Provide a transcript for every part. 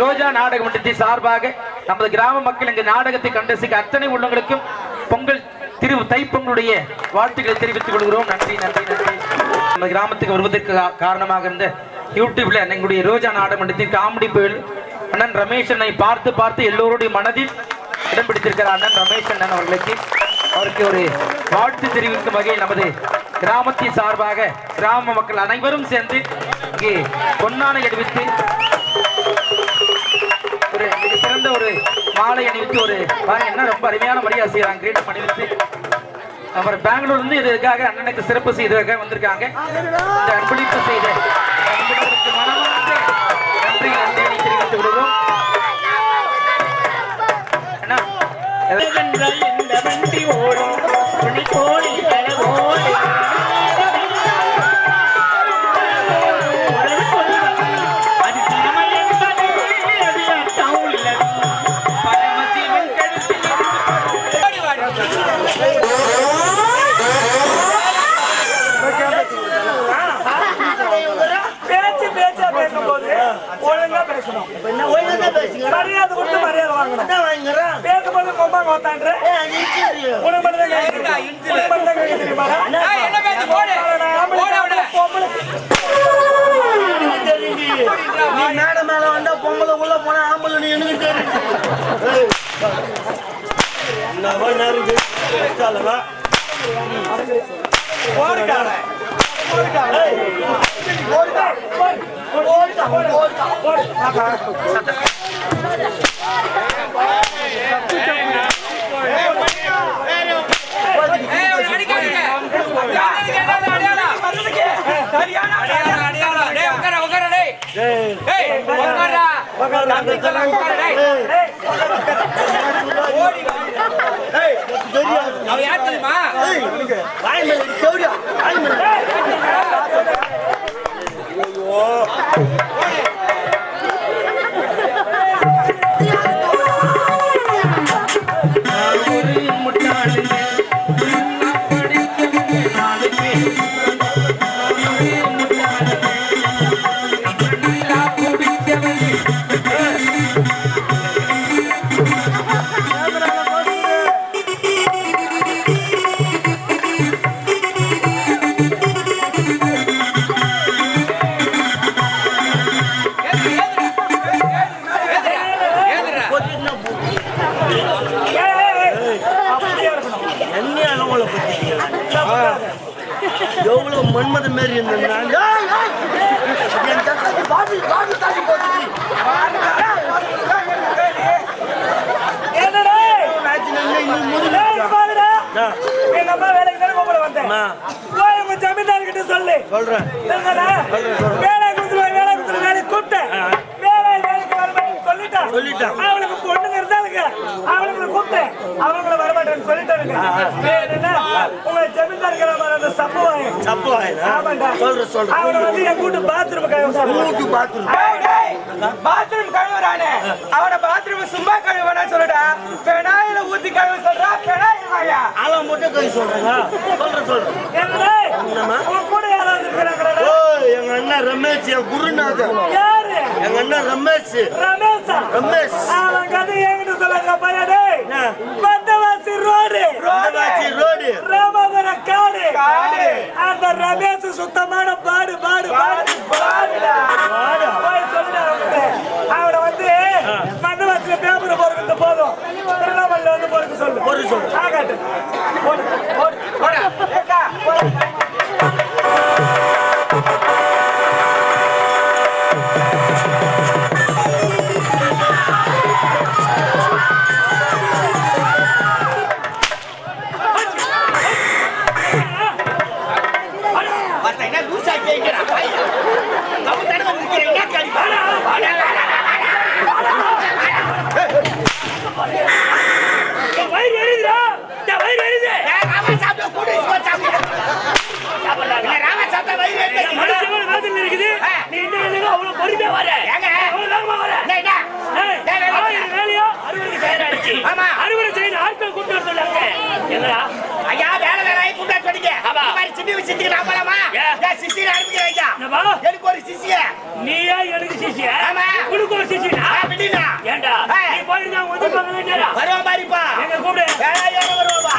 ரோஜா நாடக மன்றத்தின் சார்பாக நமது கிராம மக்கள் இந்த நாடகத்தை கண்டசிக்க அத்தனை உள்ளங்களுக்கும் பொங்கல் திரு தைப்பொங்கலுடைய வாழ்த்துக்களை தெரிவித்துக் கொள்கிறோம். நன்றி நன்றி நன்றி. நம்ம கிராமத்துக்கு வருவதற்கு கா- காரணமாக இருந்த யூடியூப்ல எங்களுடைய ரோஜா நாடக மன்றத்தின் காமெடி புயல் அண்ணன் ரமேஷ் அண்ணனை பார்த்து பார்த்து எல்லோருடைய மனதில் இடம் பிடித்திருக்கிறார் அண்ணன் ரமேஷ் அண்ணன் அவர்களுக்கு. அவருக்கு ஒரு வாழ்த்து தெரிவிக்கும் வகையில் நமது கிராமத்தின் சார்பாக கிராம மக்கள் அனைவரும் சேர்ந்து இங்கே பொன்னானை எடுவித்து சிறந்த ஒரு மாலை அணிவித்து ஒரு என்ன ரொம்ப அருமையான மரியாதை செய்யறாங்க கிரீடம் அணிவித்து அவர் பெங்களூர்ல இருந்து இதுக்காக அண்ணனுக்கு சிறப்பு செய்ததாக வந்திருக்காங்க. இந்த அன்பளிப்பு செய்த மனமார்ந்த நன்றி நன்றியை இந்த வண்டி ஓடும் துணி கோடி அழகோடு என்னவா நேரம் பேசாலவா ஓடுகார. ஏய், எங்க அம்மா வேலைக்கு தானே கூப்பிட வந்தேன். அம்மா, போய் உங்க ஜமீன்தார்கிட்ட சொல்லு. சொல்றேன்? வேலை கொடுத்துருவேன், வேலை கொடுத்துருவேன், வேலைக்கு கூப்பிட்டேன். வேலை, வேலைக்கு வரமாட்டேன்னு சொல்லிட்டான். சொல்லிட்டான். அவனுக்கு பொண்ணுங்க இருந்தாளுங்க. கூப்பிட்டேன். வரமாட்டேன்னு உங்க ஜமீன்தார்கிட்ட வர அந்த சம்பவம் தப்பு ஆயினா ஆமாண்டா. சொல்றேன் சொல்றேன் அவனை வந்து என் கூட்டு பாத்ரூம் பாத்ரூம் கழுவுறானே அவன பாத்ரூம் சும்மா கழுவனா சொல்லுடா பெனாயில ஊத்தி கழுவ சொல்றா வாயா அவன் மட்டும் கை சொல்றேங்க சொல்றேன் சொல்றேன் எங்க அண்ணன் ரமேஷ் என் குருநாதன்? எங்க அண்ணன் ரமேஷ் ரமேஷா? ரமேஷ் அவன் கதை என்கிட்ட சொல்லாத பையா, டேய். என்ன? Vandavasi road Vandavasi road. Ramapuram காடு காடு. அந்த ரமேஷ் சுத்தமான பாடு பாடு பாடு பாடுடா. பாடு. போய் சொல்லுடா அவன்கிட்ட. அவனை வந்து மண்டபத்துல பேப்பர் போறது போதும் திருவண்ணாமலையில வந்து போறது சொல்லு சொல்லு. ஆகாட்டு போடு, போடு. போடா ஆமா. அறுவடை செய்து ஆட்கள் கூட்டு வர சொன்னாங்க என்னடா? ஐயா வேலை வேலையை கூட்டு வர மாதிரி சின்ன விஷயத்துக்கு நான் போலாமா நான் சிசியில் ஆரம்பிக்கிற ஐயா. எனக்கு ஒரு சிசிய. நீயா எனக்கு சிசிய? ஆமா. உனக்கு ஒரு சிசியா அப்படின்னா ஏண்டா? நீ போயிருந்தா உதவி வருவா மாதிரிப்பா எங்க கூப்பிடு. வேலையாக வருவாப்பா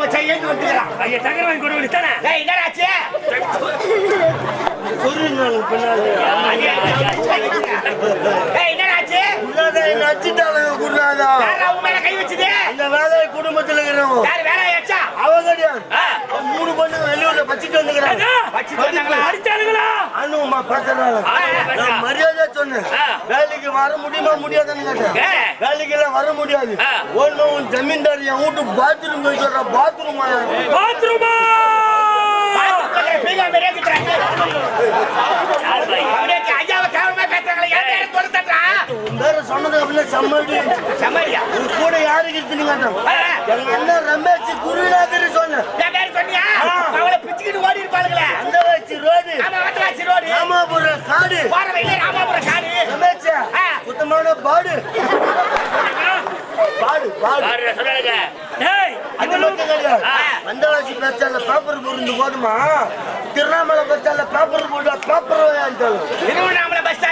போச்சா எழுந்து வந்துக்கிறான் ஐயா சக்கர வாங்கி கொண்டு சொல்லுங்க பின்னாடி. என்ன அடிச்சிட்டாலுங்க குருநாதா. யாரா உன் மேல கை வச்சது? இந்த வேலையை குடும்பத்துல இருக்கிறவங்க யார் வேலை ஆச்சா அவ கிடையாது. மூணு பொண்ணு வெளியூர்ல பச்சிட்டு வந்துக்கிறாங்க. வச்சுட்டு வந்தாங்களா? அடிச்சானுங்களா? அண்ணுமா பேசுறாங்க. ஆ, பேசுறா. நான் மரியாதை சொன்னேன். ஆ. வேலைக்கு வர முடியுமா முடியாதுன்னு கேட்டேன். வேலைக்கு எல்லாம் வர முடியாது. ஒண்ணு உன் ஜமீன்தார் என் வீட்டு பாத்ரூம் போய் சொல்ற பாத்ரூம்? பாத்ரூமா சொன்னது அப்படின்னா செம்மடி செம்மறியா? உன் கூட யாருக்கு இருக்குன்னு கேட்டேன். ஆ. எங்க அண்ணன் ரமேஷ் குருநாதர் சொன்னேன் என் பேரை சொன்னியா? அவளை பிச்சுக்கிட்டு ஓடி இருப்பாளுங்களே. அந்த வச்சு ரோடு ஆமா, வத்தலாச்சி ரோடு. ராமாபுரம் காடு போற வழியில ராமாபுரம் காடு. ரமேஷ் ஆ. சுத்தமான பாடு பாடு பாடு சொல்லுங்க. ஏய் அது மட்டும் கிடையாது. வந்தவாசி ஸ்டாண்ட்ல பேப்பர் போருந்து போதுமா திருவண்ணாமலை ஸ்டாண்ட்ல பேப்பர் போட்டா பேப்பர் வாங்கிட்டாலும் திருவண்ணாமலை பஸ்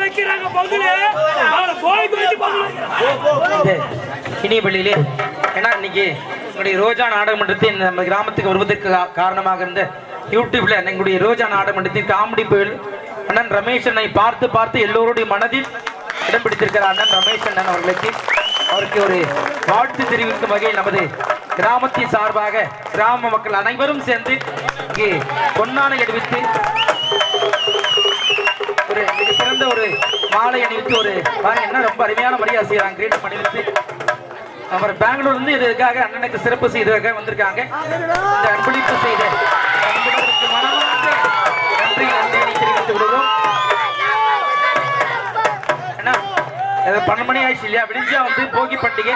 வைக்கிறாங்க பொங்கல். போய் போயிட்டு பொங்கல். இனிய பள்ளியிலே ஏன்னா இன்னைக்கு எங்களுடைய ரோஜா நாடகமன்றத்தை இந்த நம்ம கிராமத்துக்கு வருவதற்கு கா- காரணமாக இருந்த யூடியூப்ல எங்களுடைய ரோஜா நாடகமன்றத்தின் காமெடி புயல் அண்ணன் ரமேஷ் அண்ணனை பார்த்து பார்த்து எல்லோருடைய மனதில் இடம் பிடித்திருக்கிற அண்ணன் ரமேஷ் அண்ணன் அவர்களுக்கு அவருக்கு ஒரு வாழ்த்து தெரிவிக்கும் வகையில் நமது கிராமத்தின் சார்பாக கிராம மக்கள் அனைவரும் சேர்ந்து இங்கே பொன்னானை மிக சிறந்த ஒரு மாலை அணிவித்து ஒரு என்ன ரொம்ப அருமையான மரியாதை செய்யறாங்க கிரீடம் பண்ணிவிட்டு அவர் பெங்களூர் இருந்து இதுக்காக அண்ணனுக்கு சிறப்பு செய்ததாக வந்திருக்காங்க. இந்த அன்பளிப்பு செய்த நன்றி நன்றி தெரிவித்து விடுவோம் பன்னெண்டு மணி ஆயிடுச்சு இல்லையா? விடிஞ்சா வந்து போகி பண்டிகை.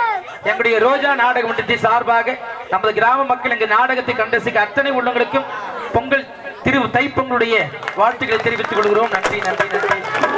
எங்களுடைய ரோஜா நாடக மன்றத்தின் சார்பாக நமது கிராம மக்கள் எங்கள் நாடகத்தை கண்டசிக்க அத்தனை உள்ளங்களுக்கும் பொங்கல் திரு தைப்பொங்கலுடைய வாழ்த்துக்களை தெரிவித்துக் கொள்கிறோம். நன்றி நன்றி நன்றி.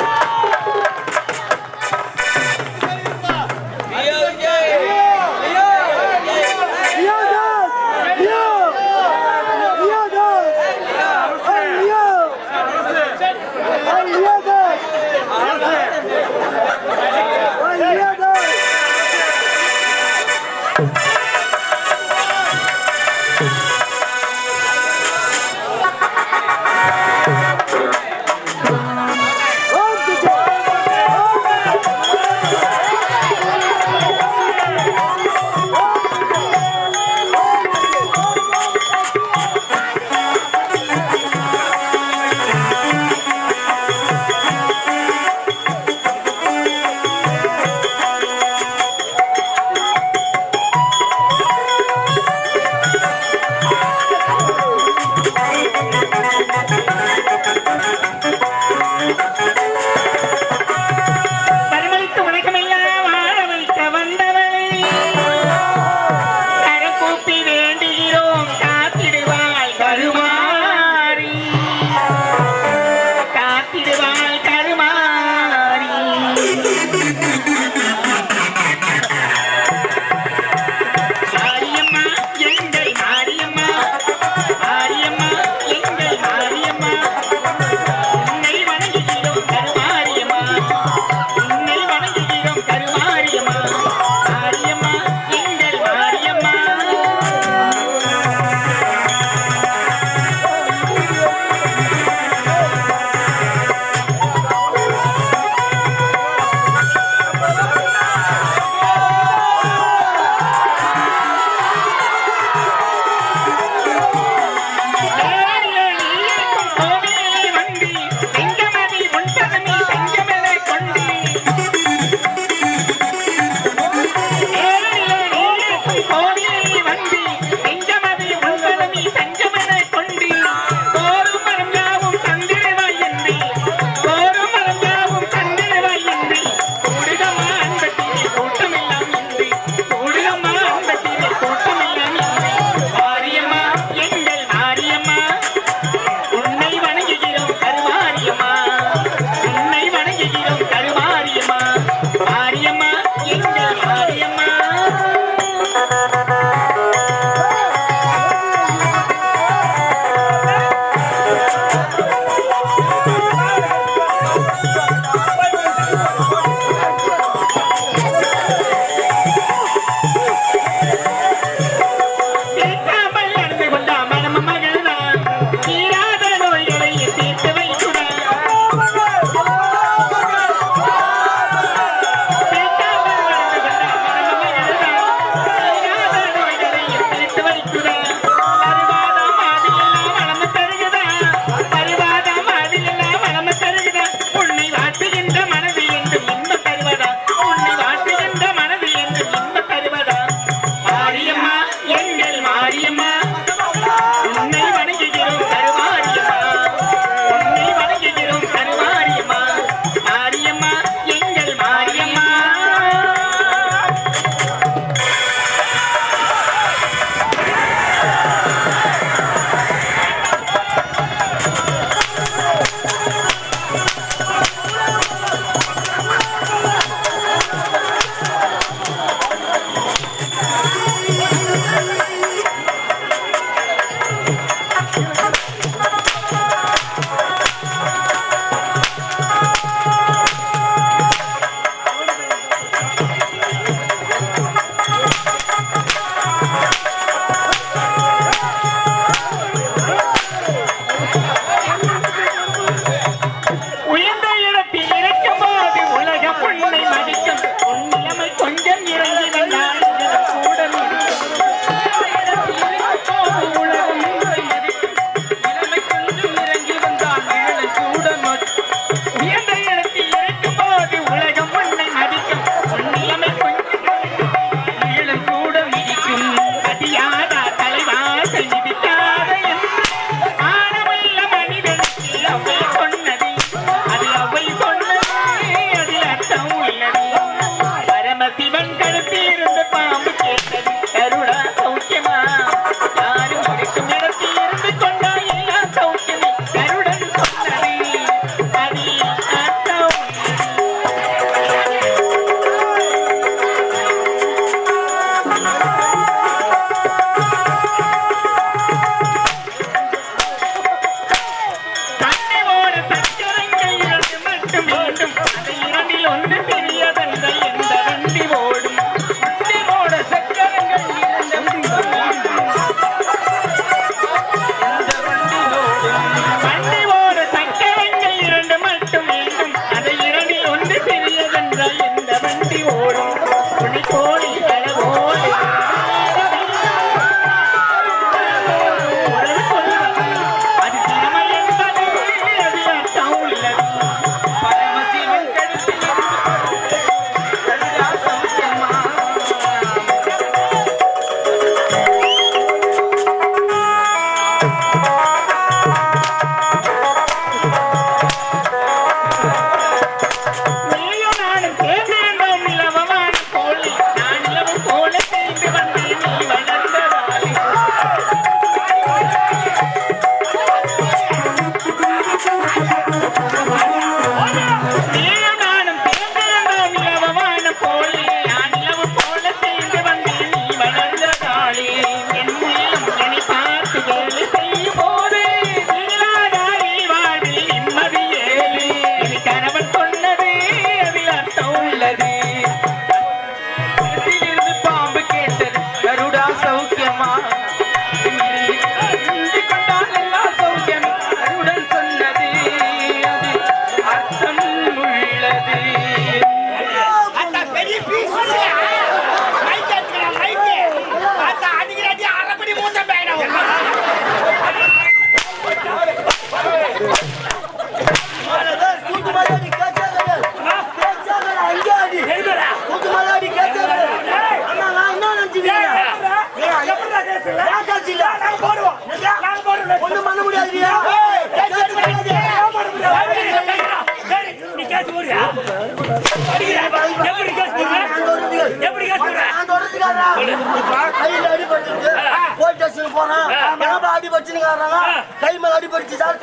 சௌக்கியமா?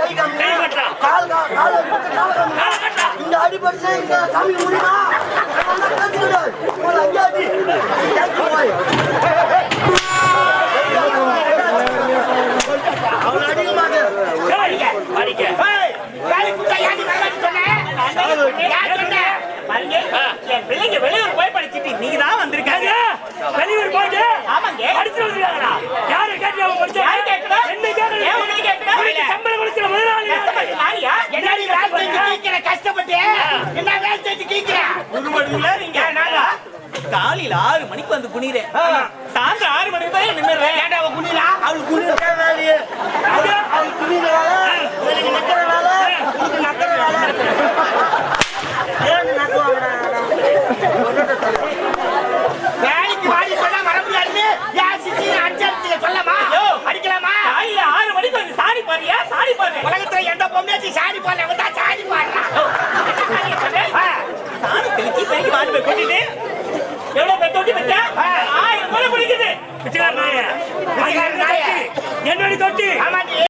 கை காமி கால் கால் இந்த அடிபட்டு இந்த சாமி முடியுமா கத்துக்கிட்டு ஐயாடி I need it. Ah.